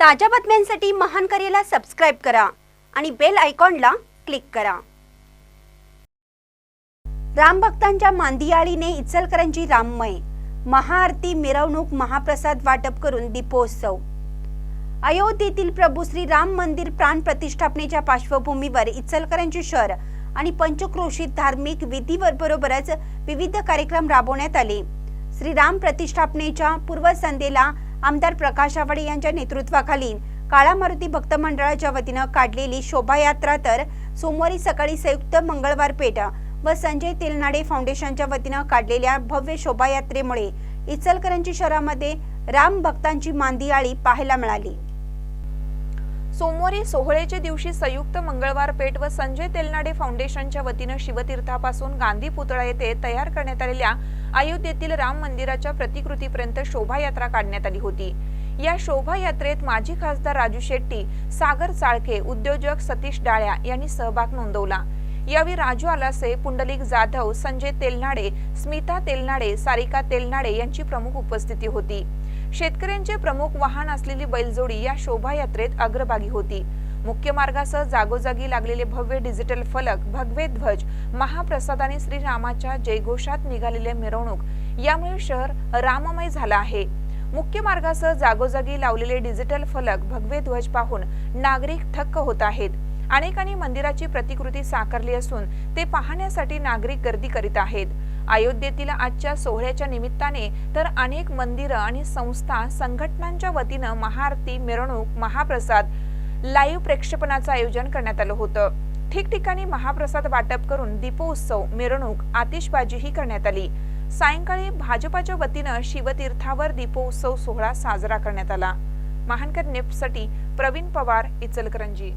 ताज्या बातम्यांसाठी महान करेला सबस्क्राईब करा आणि बेल आयकॉनला क्लिक करा. राम भक्तांच्या मांदियाळीने इचलकरंजी राममय. महाआरती मिरवणूक महाप्रसाद वाटप करून दीपोत्सव. अयोध्येतील प्रभू श्री राम मंदिर प्राण प्रतिष्ठापनेच्या पार्श्वभूमीवर इचलकरंजी शहर आणि पंचक्रोशीत धार्मिक विधीबरोबरच विविध कार्यक्रम राबवण्यात आले. श्री राम प्रतिष्ठापनेच्या पूर्वसंध्येला आमदार प्रकाश आवाडे यांच्या नेतृत्वाखाली काळा मारुती भक्त मंडळाच्या वतीनं काढलेली शोभायात्रा तर सोमवारी सकाळी संयुक्त मंगळवार पेठ व संजय तेलनाडे फाउंडेशनच्या वतीनं काढलेल्या भव्य शोभायात्रेमुळे इचलकरंजी शहरामध्ये राम भक्तांची मांदियाळी पाहायला मिळाली. सोमवारी सोहळ्याच्या दिवशी संयुक्त मंगळवार पेठ व संजय तेलनाडे फाउंडेशनच्या वतीनं शिवतीर्थापासून गांधी पुतळा येथे तयार करण्यात आलेल्या अयोध्येतील राम मंदिराच्या प्रतिकृतीपर्यंत शोभायात्रा काढण्यात आली होती. या शोभायात्रेत माजी खासदार राजू शेट्टी सागर चाळके उद्योजक सतीश डाळ्या यांनी सहभाग नोंदवला. यावेळी राजू आलासे पुंडलिक जाधव संजय तेलनाडे स्मिता तेलनाडे सारिका तेलनाडे यांची प्रमुख उपस्थिती होती. शेतकऱ्यांचे प्रमुख वाहन असलेली बैलजोडी या शोभायात्रेत अग्रभागी होती. मुख्य मार्गासह जागोजागी लागलेले भव्य डिजिटल फलक भगवे ध्वज महाप्रसाद आणि श्रीरामाच्या जयघोषात निघालेले मिरवणूक यामुळे शहर राममय झालं आहे. मुख्य मार्गासह जागोजागी लावलेले डिजिटल फलक भगवे ध्वज पाहून नागरिक थक्क होत आहेत. अनेकांनी मंदिराची प्रतिकृती साकारली असून ते पाहण्यासाठी नागरिक गर्दी करीत आहेत. अयोध्येतील आजच्या सोहळ्याच्या निमित्ताने तर अनेक मंदिरं आणि संस्था संघटनांच्या वतीनं महाआरती मिरवणूक महाप्रसाद लाईव्ह प्रेक्षेपणाचं आयोजन करण्यात आलं होतं. ठिकठिकाणी महाप्रसाद वाटप करून दीपोत्सव मिरवणूक आतिषबाजीही करण्यात आली. सायंकाळी भाजपाच्या वतीनं शिवतीर्थावर दीपोत्सव सोहळा साजरा करण्यात आला. महानकर नेफ्टसाठी प्रवीण पवार इचलकरंजी.